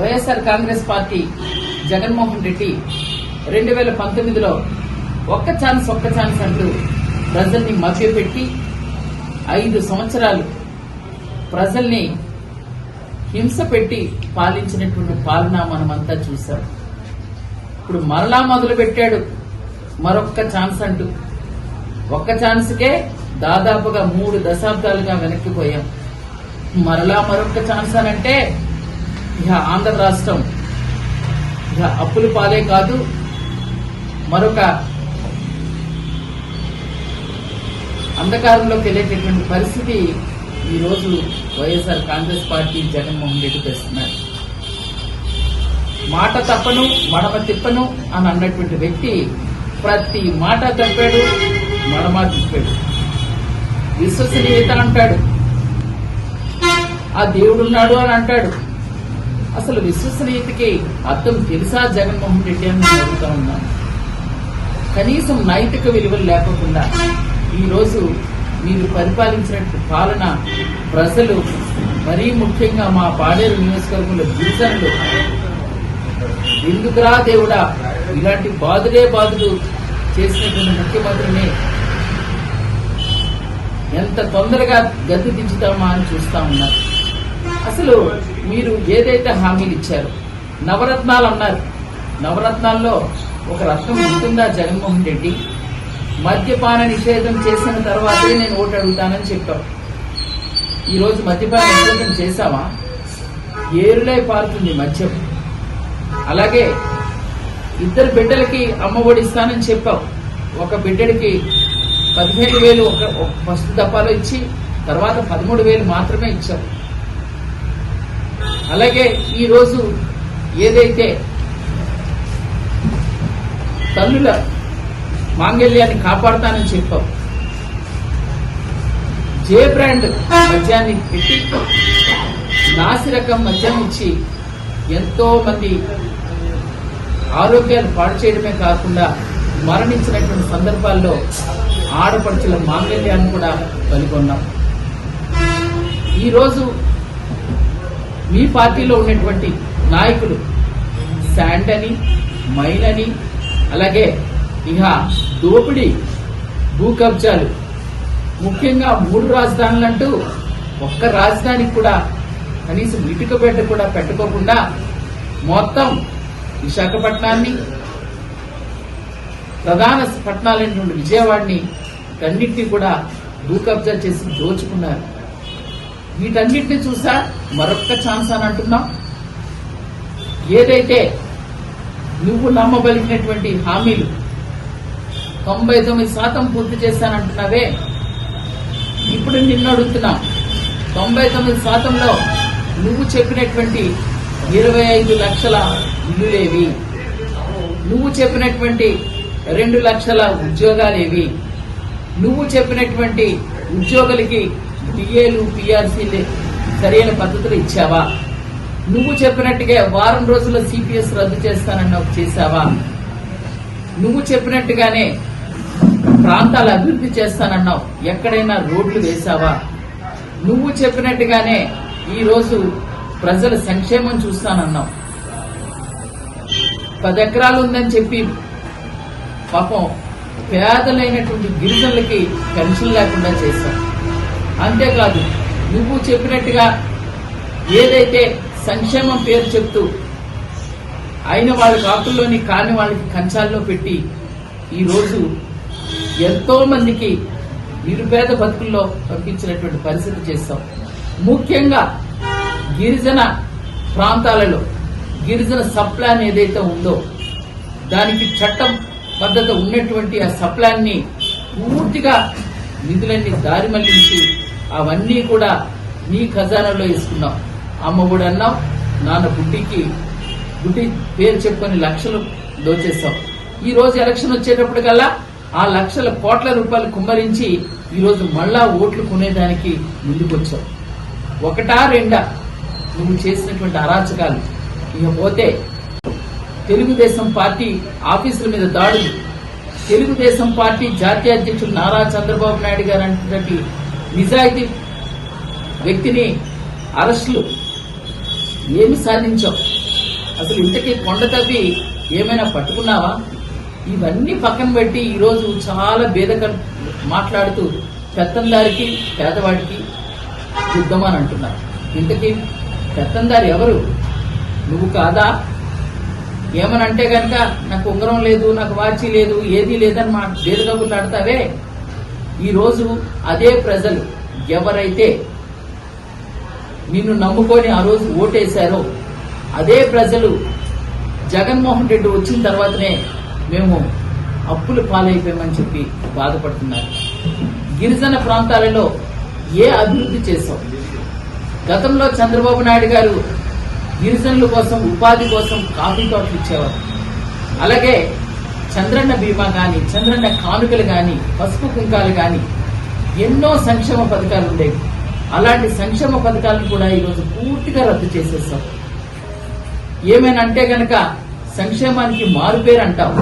YSR Congress party Jaganmohan Reddy రెండు వేల పంతొమ్మిదిలో ఒక్క ఛాన్స్ ఒక్క ఛాన్స్ అంటూ ప్రజల్ని మభ్యపెట్టి ఐదు సంవత్సరాలు ప్రజల్ని హింస పెట్టి పాలించినటువంటి పాలన మనమంతా చూశాం. ఇప్పుడు మరలా మొదలు పెట్టాడు మరొక్క ఛాన్స్ అంటూ. ఒక్క ఛాన్స్కే దాదాపుగా మూడు దశాబ్దాలుగా వెనక్కిపోయాం మరలా మరొక్క ఛాన్స్ అనంటే అంటే ఇక ఆంధ్ర రాష్ట్రం. ఇక అప్పుల పాలే కాదు మరొక అంధకారంలోకి వెళ్ళేటటువంటి పరిస్థితి ఈ రోజు వైఎస్ఆర్ కాంగ్రెస్ పార్టీ జగన్మోహన్ రెడ్డి తెస్తున్నారు మాట తప్పను మడమ తిప్పను అని అన్నటువంటి వ్యక్తి ప్రతి మాట తప్పాడు మడమ తిప్పాడు. విశ్వసనీయత అంటాడు. ఆ దేవుడున్నాడు అని అంటాడు. అసలు విశ్వసనీయతకి అర్థం తెలుసా జగన్మోహన్ రెడ్డి అని నేను అడుగుతా ఉన్నాను కనీసం నైతిక విలువలు లేకుండా ఈ రోజు మీరు పరిపాలించినట్టు పాలన ప్రజలు మరీ ముఖ్యంగా మా పాడేరు నియోజకవర్గంలో గిరిజనులు ఎందుకురా దేవుడా ఇలాంటి బాధుడే బాధుడు చేసినటువంటి ముఖ్యమంత్రిని ఎంత తొందరగా గతి దించుతామా అని చూస్తా ఉన్నారు. అసలు మీరు ఏదైతే హామీలు ఇచ్చారో నవరత్నాలు అన్నారు. నవరత్నాల్లో ఒక రత్నం ఉంటుందా జగన్మోహన్ రెడ్డి? మద్యపాన నిషేధం చేసిన తర్వాతే నేను ఓటు అడుగుతానని చెప్పావు ఈరోజు మద్యపాన నిషేధం చేశామా? ఏరులై పారుతుంది మద్యం. అలాగే ఇద్దరు బిడ్డలకి అమ్మ ఒడి ఇస్తానని చెప్పావు ఒక బిడ్డడికి పదిహేడు వేలు ఒక ఒక ఫస్ట్ దఫాలో ఇచ్చి తర్వాత పదమూడు వేలు మాత్రమే ఇచ్చావు అలాగే ఈ రోజు ఏదైతే తల్లుల మాంగళ్యాన్ని కాపాడుతానని చెప్పాం జే బ్రాండ్ మద్యాన్ని పెట్టి నాసి రకం మద్యం ఇచ్చి ఎంతో మంది ఆరోగ్యాలు పాడు చేయడమే కాకుండా మరణించినటువంటి సందర్భాల్లో ఆడపడుచుల మాంగళ్యాన్ని కూడా కనుగొన్నాం ఈరోజు మీ పార్టీలో ఉన్నటువంటి నాయకులు శాండ్ అని మైన్ అని అలాగే ఇక దోపిడీ భూ కబ్జాలు ముఖ్యంగా మూడు రాజధానులు అంటూ ఒక్క రాజధానికి కూడా కనీసం ఇటుక బెడ్డ కూడా పెట్టుకోకుండా మొత్తం విశాఖపట్నాన్ని ప్రధాన పట్టణాలైనటువంటి విజయవాడని అన్నింటినీ కూడా భూ కబ్జా చేసి దోచుకున్నారు. వీటన్నిటిని చూసా మరొక్క ఛాన్స్ అని అంటున్నాం. ఏదైతే నువ్వు నమ్మబలిగినటువంటి హామీలు తొంభై తొమ్మిది శాతం పూర్తి చేశానంటున్నావే ఇప్పుడు నిన్ను అడుగుతున్నా తొంభై తొమ్మిది శాతంలో నువ్వు చెప్పినటువంటి ఇరవై ఐదు లక్షల ఇల్లులేవి. నువ్వు చెప్పినటువంటి రెండు లక్షల ఉద్యోగాలేవి. నువ్వు చెప్పినటువంటి ఉద్యోగులకి పిఏలు పిఆర్సీలు సరైన పద్ధతులు ఇచ్చావా? నువ్వు చెప్పినట్టుగా వారం రోజుల్లో సిపిఎస్ రద్దు చేస్తానన్నావు చేశావా? నువ్వు చెప్పినట్టుగానే ప్రాంతాలు అభివృద్ధి చేస్తానన్నావు. ఎక్కడైనా రోడ్లు వేశావా? నువ్వు చెప్పినట్టుగానే ఈ రోజు ప్రజల సంక్షేమం చూస్తానన్నావు. పది ఎకరాలు ఉందని చెప్పి పాపం పేదలైనటువంటి గిరిజనులకి పెన్షన్ లేకుండా చేశాం అంతేకాదు నువ్వు చెప్పినట్టుగా ఏదైతే సంక్షేమం పేరు చెప్తూ అయిన వాళ్ళ కాకుల్లోని కాని వాళ్ళకి కంచాల్లో పెట్టి ఈరోజు ఎంతో మందికి నిరుపేద బతుకుల్లో పంపించినటువంటి పరిస్థితి చేస్తాం. ముఖ్యంగా గిరిజన ప్రాంతాలలో గిరిజన సప్లాన్ ఏదైతే ఉందో దానికి చట్టం పద్ధతి ఉన్నటువంటి ఆ సప్లాన్ని పూర్తిగా నిధులన్నీ దారి మళ్ళించి అవన్నీ కూడా నీ ఖజానాలో వేసుకున్నాం. అమ్మ కూడా అన్నాం నాన్న గుడ్డికి గుడ్డి పేరు చెప్పుకొని లక్షలు దోచేస్తాం ఈ రోజు ఎలక్షన్ వచ్చేటప్పటికల్లా ఆ లక్షల కోట్ల రూపాయలు కుమ్మరించి ఈ రోజు మళ్ళా ఓట్లు కొనేదానికి ముందుకొచ్చావు ఒకటా రెండా నువ్వు చేసినటువంటి అరాచకాలు. ఇకపోతే తెలుగుదేశం పార్టీ ఆఫీసుల మీద దాడులు. తెలుగుదేశం పార్టీ జాతీయ అధ్యక్షుడు నారా చంద్రబాబు నాయుడు గారు అంటే నిజాయితీ వ్యక్తిని అరెస్టులు ఏమి సాధించావు? అసలు ఇంతకీ కొండ తవ్వి ఏమైనా పట్టుకున్నావా? ఇవన్నీ పక్కన పెట్టి ఈరోజు చాలా బేదక మాట్లాడుతూ పెత్తందారికి పేదవాడికి యుద్ధం అని అంటున్నారు. ఇంతకీ పెత్తందారి ఎవరు? నువ్వు కాదా? ఏమని అంటే కనుక నాకు ఉంగరం లేదు నాకు వాచి లేదు ఏదీ లేదని మా బేదకబుర్లు ఆడతావే ఈరోజు అదే ప్రజలు ఎవరైతే నిన్ను నమ్ముకొని ఆ రోజు ఓటేశారో అదే ప్రజలు జగన్మోహన్ రెడ్డి వచ్చిన తర్వాతనే మేము అప్పులు పాలైపోయామని చెప్పి బాధపడుతున్నారు. గిరిజన ప్రాంతాలలో ఏ అభివృద్ధి చేశాం? గతంలో చంద్రబాబు నాయుడు గారు గిరిజనుల కోసం ఉపాధి కోసం కాఫీ తోటలు ఇచ్చేవారు. అలాగే చంద్రన్న బీమా కానీ చంద్రన్న కానుకలు కానీ పసుపు కుంకాలు కానీ ఎన్నో సంక్షేమ పథకాలు ఉండేవి. అలాంటి సంక్షేమ పథకాలను కూడా ఈరోజు పూర్తిగా రద్దు చేసేస్తాం. ఏమైనా అంటే గనక సంక్షేమానికి మారుపేరు అంటాం.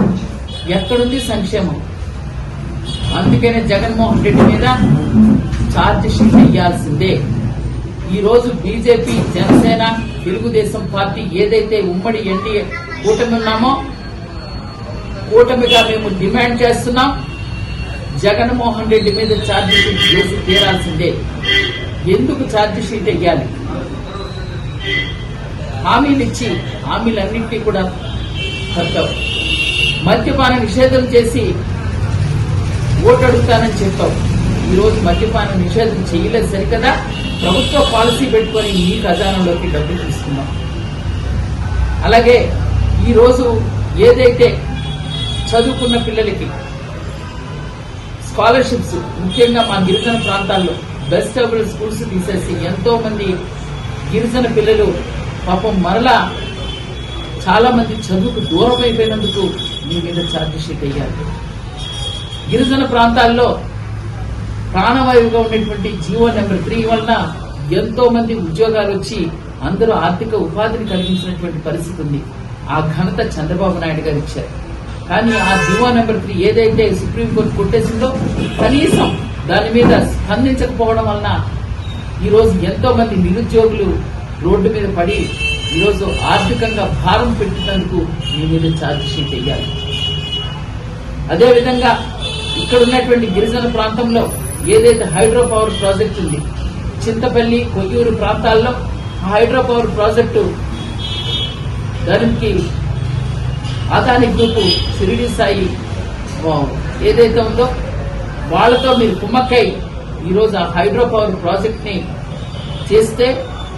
ఎక్కడుంది సంక్షేమం? అందుకనే జగన్మోహన్ రెడ్డి మీద ఛార్జ్ షీట్ వేయాల్సిందే. ఈ రోజు బీజేపీ జనసేన తెలుగుదేశం పార్టీ ఏదైతే ఉమ్మడి ఎన్డీఏ కూటమి ఉన్నామో కూటమిగా మేము డిమాండ్ చేస్తున్నాం. జగన్మోహన్ రెడ్డి మీద ఛార్జ్షీట్ షీట్ తీరాల్సిందే. ఎందుకు ఛార్జ్షీట్ వేయాలి? హామీలు ఇచ్చి హామీలన్నింటినీ కూడా కట్టావు మద్యపాన నిషేధం చేసి ఓటడుతానని చెప్పావు ఈరోజు మద్యపాన నిషేధం చేయలేదు సరికదా? ప్రభుత్వ పాలసీ పెట్టుకొని మీ ఖజానాలోకి డబ్బులు తీసుకున్నాం. అలాగే ఈరోజు ఏదైతే చదువుకున్న పిల్లలకి స్కాలర్షిప్స్ ముఖ్యంగా మా గిరిజన ప్రాంతాల్లో బెస్ట్ అవైల్ స్కూల్స్ తీసేసి ఎంతో మంది గిరిజన పిల్లలు పాపం మరలా చాలా మంది చదువుకు దూరం అయిపోయినందుకు మీ మీద ఛార్జ్షీట్ అయ్యారు గిరిజన ప్రాంతాల్లో ప్రాణవాయువుగా ఉండేటువంటి జీవో నెంబర్ త్రీ వలన ఎంతో మంది ఉద్యోగాలు వచ్చి అందరూ ఆర్థిక ఉపాధిని కలిగించినటువంటి పరిస్థితి ఉంది. ఆ ఘనత చంద్రబాబు నాయుడు గారు ఇచ్చారు. కానీ ఆ దివా నెంబర్ త్రీ ఏదైతే సుప్రీంకోర్టు కొట్టేసిందో కనీసం దాని మీద స్పందించకపోవడం వలన ఈరోజు ఎంతో మంది నిరుద్యోగులు రోడ్డు మీద పడి ఈరోజు ఆర్థికంగా భారం పెట్టినందుకు మీ మీద ఛార్జ్షీట్ వేయాలి. అదేవిధంగా ఇక్కడ ఉన్నటువంటి గిరిజన ప్రాంతంలో ఏదైతే హైడ్రో పవర్ ప్రాజెక్ట్ ఉంది చింతపల్లి కొయ్యూరు ప్రాంతాల్లో ఆ హైడ్రో పవర్ ప్రాజెక్టు దానికి అదాని గ్రూపు సిరిడి సాయి ఏదైతే ఉందో వాళ్ళతో మీరు కుమ్మక్కై ఈరోజు ఆ హైడ్రో పవర్ ప్రాజెక్ట్ని చేస్తే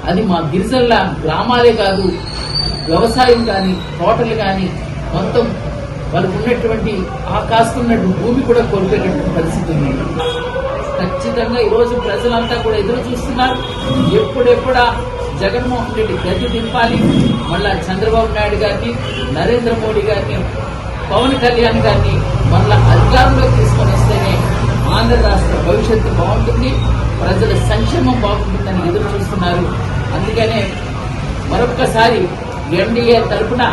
అది మా గిరిజనుల గ్రామాలే కాదు వ్యవసాయం కానీ తోటలు కానీ మొత్తం వాళ్ళకు ఉన్నటువంటి ఆ కాస్తున్నటువంటి భూమి కూడా కోల్పోయేటువంటి పరిస్థితి ఉంది. ఖచ్చితంగా ఈరోజు ప్రజలంతా కూడా ఎదురు చూస్తున్నారు. ఎప్పుడెప్పుడా జగన్మోహన్ రెడ్డి గతి దింపాలి. మళ్ళా చంద్రబాబు నాయుడు గారిని నరేంద్ర మోడీ గారిని పవన్ కళ్యాణ్ గారిని మళ్ళా అధికారంలోకి తీసుకొని వస్తేనే ఆంధ్ర రాష్ట్ర భవిష్యత్తు బాగుంటుంది. ప్రజల సంక్షేమం బాగుంటుందని ఎదురు చూస్తున్నారు. అందుకనే మరొక్కసారి ఎన్డీఏ తరపున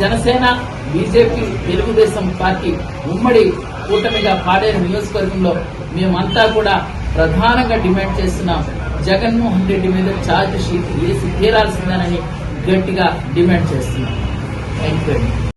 జనసేన బీజేపీ తెలుగుదేశం పార్టీ ఉమ్మడి కూటమిగా పాడేరు నియోజకవర్గంలో మేమంతా కూడా ప్రధానంగా డిమాండ్ చేస్తున్నాం. జగన్మోహన్ రెడ్డి మీద ఛార్జ్ షీట్ వేసి తీరాల్సిందేనని గట్టిగా డిమాండ్ చేస్తున్నాం. Thank you